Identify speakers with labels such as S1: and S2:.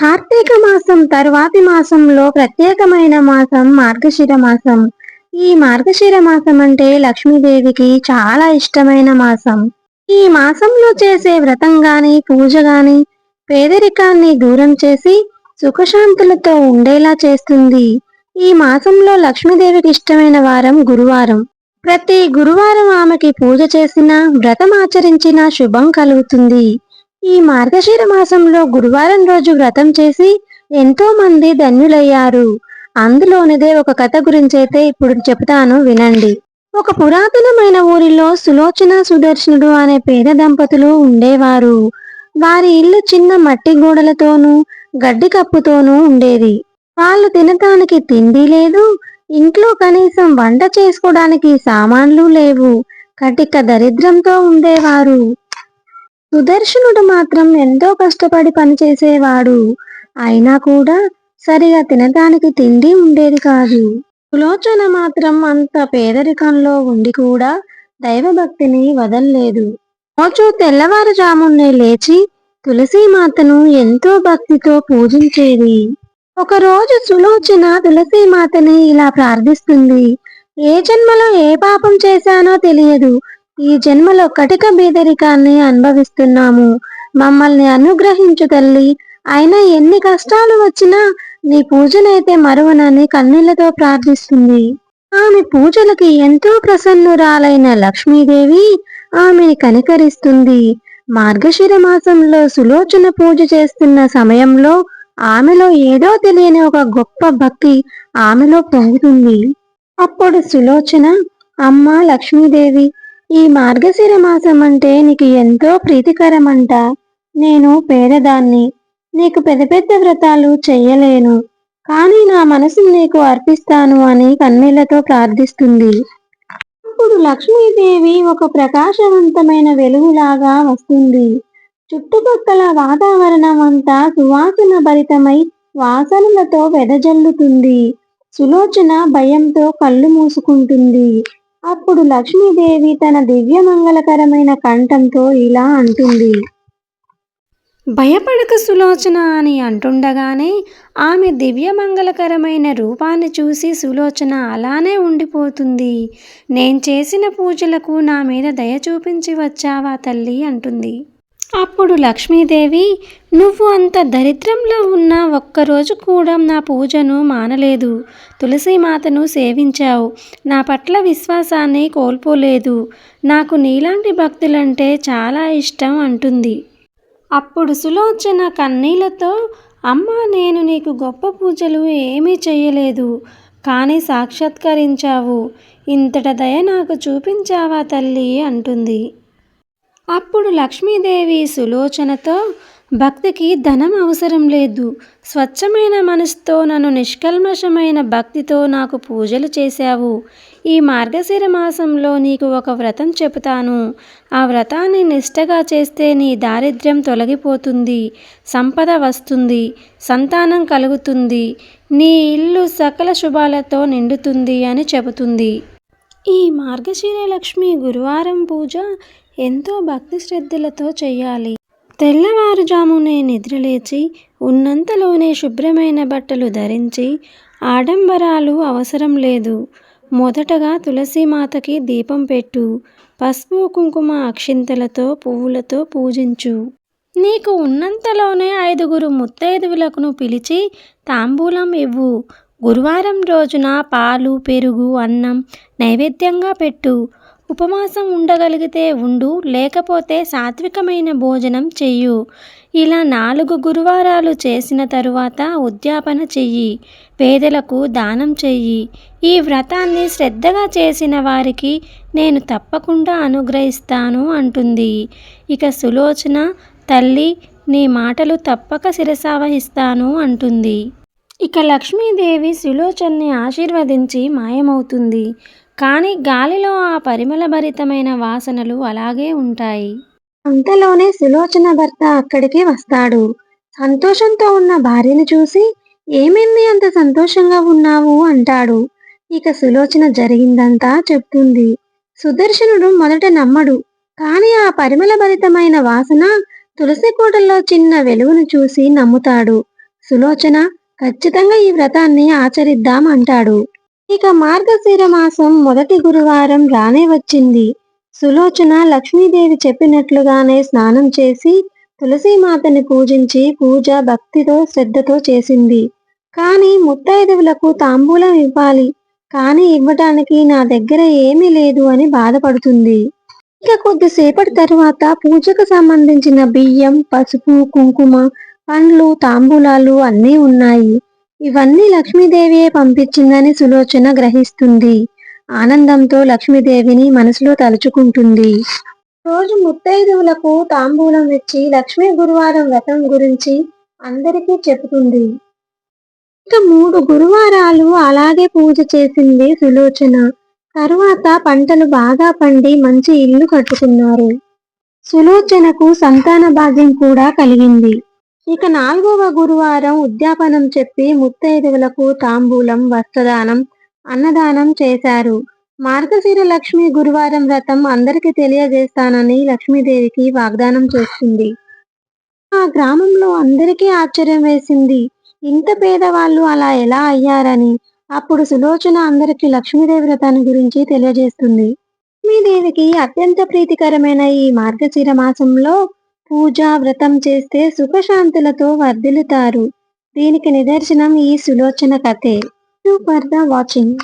S1: కార్తీక మాసం తర్వాతి మాసంలో ప్రత్యేకమైన మాసం మార్గశిర మాసం. ఈ మార్గశిర మాసం అంటే లక్ష్మీదేవికి చాలా ఇష్టమైన మాసం. ఈ మాసంలో చేసే వ్రతం గాని పూజ గాని పేదరికాన్ని దూరం చేసి సుఖశాంతులతో ఉండేలా చేస్తుంది. ఈ మాసంలో లక్ష్మీదేవికి ఇష్టమైన వారం గురువారం. ప్రతి గురువారం ఆమెకి పూజ చేసిన వ్రతం ఆచరించిన శుభం కలుగుతుంది. ఈ మార్గశిర మాసంలో గురువారం రోజు వ్రతం చేసి ఎంతో మంది ధన్యులయ్యారు. అందులోనిదే ఒక కథ గురించి అయితే ఇప్పుడు చెప్తాను వినండి. ఒక పురాతనమైన ఊరిలో సులోచన సుదర్శనుడు అనే పేద దంపతులు ఉండేవారు. వారి ఇల్లు చిన్న మట్టి గోడలతోనూ గడ్డి కప్పుతోనూ ఉండేది. వాళ్ళు తినటానికి తిండి లేదు ఇంట్లో కనీసం వంట చేసుకోవడానికి సామాన్లు లేవు. కటిక దరిద్రంతో ఉండేవారు. సుదర్శనుడు మాత్రం ఎంతో కష్టపడి పనిచేసేవాడు. అయినా కూడా సరిగా తినడానికి తిండి ఉండేది కాదు. సులోచన మాత్రం అంత పేదరికంలో ఉండి కూడా దైవభక్తిని వదల్లేదు. రోజు తెల్లవారుజామునే లేచి తులసీమాతను ఎంతో భక్తితో పూజించేది. ఒకరోజు సులోచన తులసీమాతని ఇలా ప్రార్థిస్తుంది. ఏ జన్మలో ఏ పాపం చేశానో తెలియదు. ఈ జన్మలో కటిక బేదరికాన్ని అనుభవిస్తున్నాము. మమ్మల్ని అనుగ్రహించు తల్లి. అయినా ఎన్ని కష్టాలు వచ్చినా నీ పూజనైతే మరువనని కన్నీళ్ళతో ప్రార్థిస్తుంది. ఆమె పూజలకి ఎంతో ప్రసన్నురాలైన లక్ష్మీదేవి ఆమెని కనికరిస్తుంది. మార్గశిర మాసంలో సులోచన పూజ చేస్తున్న సమయంలో ఆమెలో ఏదో తెలియని ఒక గొప్ప భక్తి ఆమెలో పొంగుతుంది. అప్పుడు సులోచన అమ్మ లక్ష్మీదేవి ఈ మార్గశిర మాసం అంటే నీకు ఎంతో ప్రీతికరమంట. నేను పేదదాన్ని నీకు పెద్ద పెద్ద వ్రతాలు చెయ్యలేను కానీ నా మనసును నీకు అర్పిస్తాను అని కన్నీళ్ళతో ప్రార్థిస్తుంది. అప్పుడు లక్ష్మీదేవి ఒక ప్రకాశవంతమైన వెలుగులాగా వస్తుంది. చుట్టుపక్కల వాతావరణం అంతా సువాసన భరితమై వాసనలతో వెదజల్లుతుంది. సులోచన భయంతో కళ్ళు మూసుకుంటుంది. అప్పుడు లక్ష్మీదేవి తన దివ్యమంగళకరమైన కంఠంతో ఇలా అంటుంది.
S2: భయపడక సులోచన అని అంటుండగానే ఆమె దివ్యమంగళకరమైన రూపాన్ని చూసి సులోచన అలానే ఉండిపోతుంది. నేను చేసిన పూజలకు నా మీద దయ చూపించి వచ్చావా తల్లి? అంటుంది. అప్పుడు లక్ష్మీదేవి నువ్వు అంత దరిద్రంలో ఉన్న ఒక్కరోజు కూడా నా పూజను మానలేదు. తులసీమాతను సేవించావు. నా పట్ల విశ్వాసాన్ని కోల్పోలేదు. నాకు నీలాంటి భక్తులంటే చాలా ఇష్టం అంటుంది. అప్పుడు సులోచన కన్నీళ్ళతో అమ్మ నేను నీకు గొప్ప పూజలు ఏమీ చేయలేదు కానీ సాక్షాత్కరించావు. ఇంతట దయ నాకు చూపించావా తల్లి అంటుంది. అప్పుడు లక్ష్మీదేవి సులోచనతో భక్తికి ధనం అవసరం లేదు. స్వచ్ఛమైన మనసుతో నన్ను నిష్కల్మషమైన భక్తితో నాకు పూజలు చేశావు. ఈ మార్గశిర మాసంలో నీకు ఒక వ్రతం చెబుతాను. ఆ వ్రతాన్ని నిష్టగా చేస్తే నీ దారిద్ర్యం తొలగిపోతుంది. సంపద వస్తుంది. సంతానం కలుగుతుంది. నీ ఇల్లు సకల శుభాలతో నిండుతుంది అని చెబుతుంది. ఈ మార్గశిర లక్ష్మి గురువారం పూజ ఎంతో భక్తి శ్రద్ధలతో చేయాలి తెల్లవారుజామునే నిద్రలేచి ఉన్నంతలోనే శుభ్రమైన బట్టలు ధరించి ఆడంబరాలు అవసరం లేదు. మొదటగా తులసిమాతకి దీపం పెట్టు పసుపు కుంకుమ అక్షింతలతో పువ్వులతో పూజించు. నీకు ఉన్నంతలోనే ఐదుగురు ముత్తైదువులకు పిలిచి తాంబూలం ఇవ్వు. గురువారం రోజున పాలు పెరుగు అన్నం నైవేద్యంగా పెట్టు. ఉపవాసం ఉండగలిగితే ఉండు లేకపోతే సాత్వికమైన భోజనం చెయ్యు. ఇలా నాలుగు గురువారాలు చేసిన తరువాత ఉద్యాపన చెయ్యి పేదలకు దానం చెయ్యి. ఈ వ్రతాన్ని శ్రద్ధగా చేసిన వారికి నేను తప్పకుండా అనుగ్రహిస్తాను అంటుంది. ఇక సులోచన తల్లి నీ మాటలు తప్పక శిరసావహిస్తాను అంటుంది. ఇక లక్ష్మీదేవి సులోచన్ని ఆశీర్వదించి మాయమవుతుంది. కానీ గాలిలో ఆ పరిమళభరితమైన వాసనలు అలాగే ఉంటాయి.
S1: అంతలోనే సులోచన భర్త అక్కడికి వస్తాడు. సంతోషంతో ఉన్న భార్యను చూసి ఏమైంది అంత సంతోషంగా ఉన్నావు? అంటాడు. ఇక సులోచన జరిగిందంతా చెప్తుంది. సుదర్శనుడు మొదట నమ్మడు. కాని ఆ పరిమళభరితమైన వాసన తులసి కోటల్లో చిన్న వెలుగును చూసి నమ్ముతాడు. సులోచన ఖచ్చితంగా ఈ వ్రతాన్ని ఆచరిద్దాం అంటాడు. ఇక మార్గశిర మాసం మొదటి గురువారం రానే వచ్చింది. సులోచన లక్ష్మీదేవి చెప్పినట్లుగానే స్నానం చేసి తులసీమాతని పూజించి పూజ భక్తితో శ్రద్ధతో చేసింది. కానీ ముత్తైదువులకు తాంబూలం ఇవ్వాలి. కానీ ఇవ్వటానికి నా దగ్గర ఏమీ లేదు అని బాధపడుతుంది. ఇక కొద్దిసేపటి తరువాత పూజకు సంబంధించిన బియ్యం పసుపు కుంకుమ పండ్లు తాంబూలాలు అన్నీ ఉన్నాయి. ఇవన్నీ లక్ష్మీదేవియే పంపించిందని సులోచన గ్రహిస్తుంది. ఆనందంతో లక్ష్మీదేవిని మనసులో తలుచుకుంటుంది. రోజు ముత్తైదువులకు తాంబూలం ఇచ్చి లక్ష్మీ గురువారం వ్రతం గురించి అందరికీ చెబుతుంది. ఇక మూడు గురువారాలు అలాగే పూజ చేసింది సులోచన. తరువాత పంటలు బాగా పండి మంచి ఇల్లు కట్టుకున్నారు. సులోచనకు సంతాన భాగ్యం కూడా కలిగింది. ఇక నాలుగవ గురువారం ఉద్యాపనం చెప్పి ముత్తైదువులకు తాంబూలం వస్త్రదానం అన్నదానం చేశారు. మార్గశిర లక్ష్మి గురువారం వ్రతం అందరికీ తెలియజేస్తానని లక్ష్మీదేవికి వాగ్దానం చేస్తుంది ఆ గ్రామంలో అందరికీ ఆశ్చర్యం వేసింది. ఇంత పేదవాళ్ళు అలా ఎలా అయ్యారని అప్పుడు సులోచన అందరికీ లక్ష్మీదేవి వ్రతాన్ని గురించి తెలియజేస్తుంది. లక్ష్మీదేవికి అత్యంత ప్రీతికరమైన ఈ మార్గశిర మాసంలో పూజా వ్రతం చేస్తే సుఖశాంతులతో వర్ధిల్లుతారు. దీనికి నిదర్శనం ఈ సులోచన కథే. For the watching.